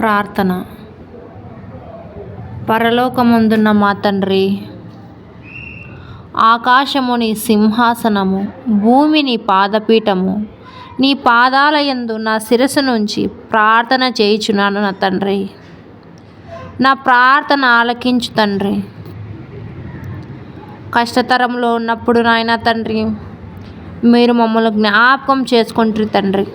ప్రార్థన. పరలోకమందున్న మా తండ్రి ఆకాశము నీ సింహాసనము భూమి నీ పాదపీఠము నీ పాదాల యందు నా శిరస్సు నుంచి ప్రార్థన చేయుచున్నాను నా తండ్రి. నా ప్రార్థన ఆలకించు తండ్రి. కష్టతరంలో ఉన్నప్పుడు నాయన తండ్రి మీరు మమ్మల్ని జ్ఞాపకం చేసుకుంటారు తండ్రి.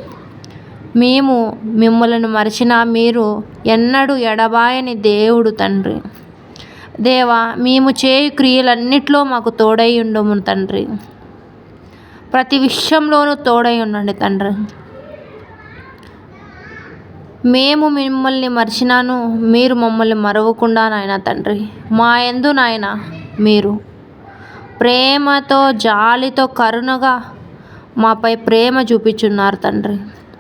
మేము మిమ్మల్ని మరిచినా మీరు ఎన్నడూ ఎడబాయని దేవుడు తండ్రి. దేవా మేము చేయు క్రియలన్నిట్లో మాకు తోడై ఉండము తండ్రి. ప్రతి విషయంలోనూ తోడై ఉండండి తండ్రి. మేము మిమ్మల్ని మర్చినాను మీరు మమ్మల్ని మరవకుండా నాయన తండ్రి. మా ఎందు నాయన మీరు. ప్రేమతో జాలితో కరుణగా మాపై ప్రేమ చూపించున్నారు తండ్రి.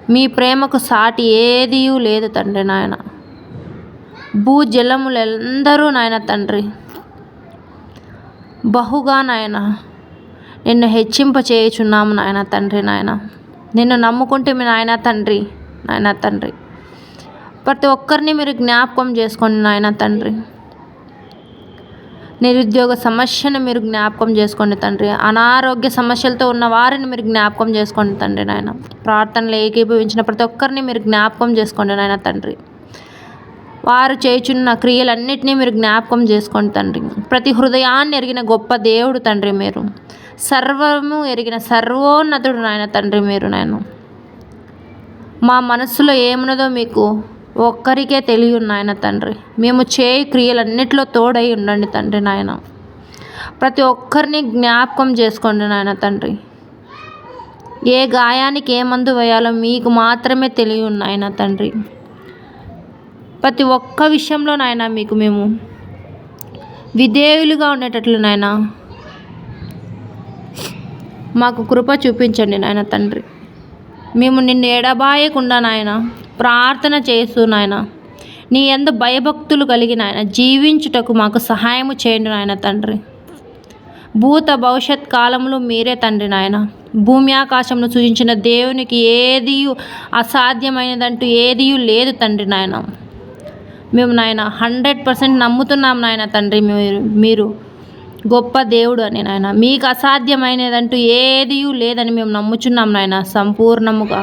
మీ ప్రేమకు సాటి ఏదీ లేదు తండ్రి నాయన. భూజలములందరూ నాయన తండ్రి? బహుగా నాయన నిన్ను హెచ్చింప చేయుచున్నాము నాయన తండ్రి నాయన. నిన్ను నమ్ముకుంటే మీ నాయన తండ్రి నాయన తండ్రి. ప్రతి ఒక్కరిని మీరు జ్ఞాపకం చేసుకోండి నాయన తండ్రి. నిరుద్యోగ సమస్యను మీరు జ్ఞాపకం చేసుకోండి తండ్రి. అనారోగ్య సమస్యలతో ఉన్న వారిని మీరు జ్ఞాపకం చేసుకోండి తండ్రి నాయన. ప్రార్థనలు ఏకీభవించిన ప్రతి ఒక్కరిని మీరు జ్ఞాపకం చేసుకోండి నాయన తండ్రి. వారు చేయుచున్న క్రియలన్నింటినీ మీరు జ్ఞాపకం చేసుకోండి తండ్రి. ప్రతి హృదయాన్ని ఎరిగిన గొప్ప దేవుడు తండ్రి మీరు. సర్వము ఎరిగిన సర్వోన్నతుడు నాయన తండ్రి మీరు నాయన. మా మనస్సులో ఏమున్నదో మీకు ఒక్కరికే తెలియ నాయన తండ్రి. మేము చేయి క్రియలన్నిటిలో తోడై ఉండండి తండ్రి నాయన. ప్రతి ఒక్కరిని జ్ఞాపకం చేసుకోండి నాయన తండ్రి. ఏ గాయానికి ఏ మందు వేయాలో మీకు మాత్రమే తెలియ నాయన తండ్రి. ప్రతి ఒక్క విషయంలో నాయన మీకు మేము విధేయులుగా ఉండేటట్లు నాయన. మాకు కృప చూపించండి నాయన తండ్రి. మేము నిన్ను ఎడబాయకుండా నాయన ప్రార్థన చేస్తూ నాయన. నీ ఎందు భయభక్తులు కలిగిన ఆయన జీవించుటకు మాకు సహాయము చేయండి నాయన తండ్రి. భూత భవిష్యత్ కాలంలో మీరే తండ్రి నాయన. భూమి ఆకాశంలో సూచించిన దేవునికి ఏది అసాధ్యమైనదంటూ ఏది లేదు తండ్రి నాయన. మేము నాయన హండ్రెడ్ పర్సెంట్ నమ్ముతున్నాం నాయన తండ్రి మీరు మీరు గొప్ప దేవుడు అని నాయన. మీకు అసాధ్యమైనదంటూ ఏది లేదని మేము నమ్ముచున్నాం నాయన సంపూర్ణముగా.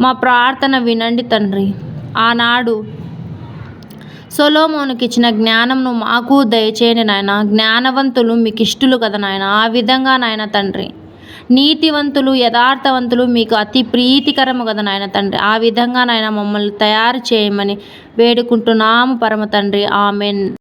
మా ప్రార్థన వినండి తండ్రి. ఆనాడు సొలోమోనికి ఇచ్చిన జ్ఞానంను మాకు దయచేయండి నాయన. జ్ఞానవంతులు మీకు ఇష్టలు కదా నాయన. ఆ విధంగా నాయన తండ్రి. నీతివంతులు యథార్థవంతులు మీకు అతి ప్రీతికరము కదా నాయన తండ్రి. ఆ విధంగా నాయన మమ్మల్ని తయారు చేయమని వేడుకుంటున్నాము పరమ తండ్రి. ఆమెన్.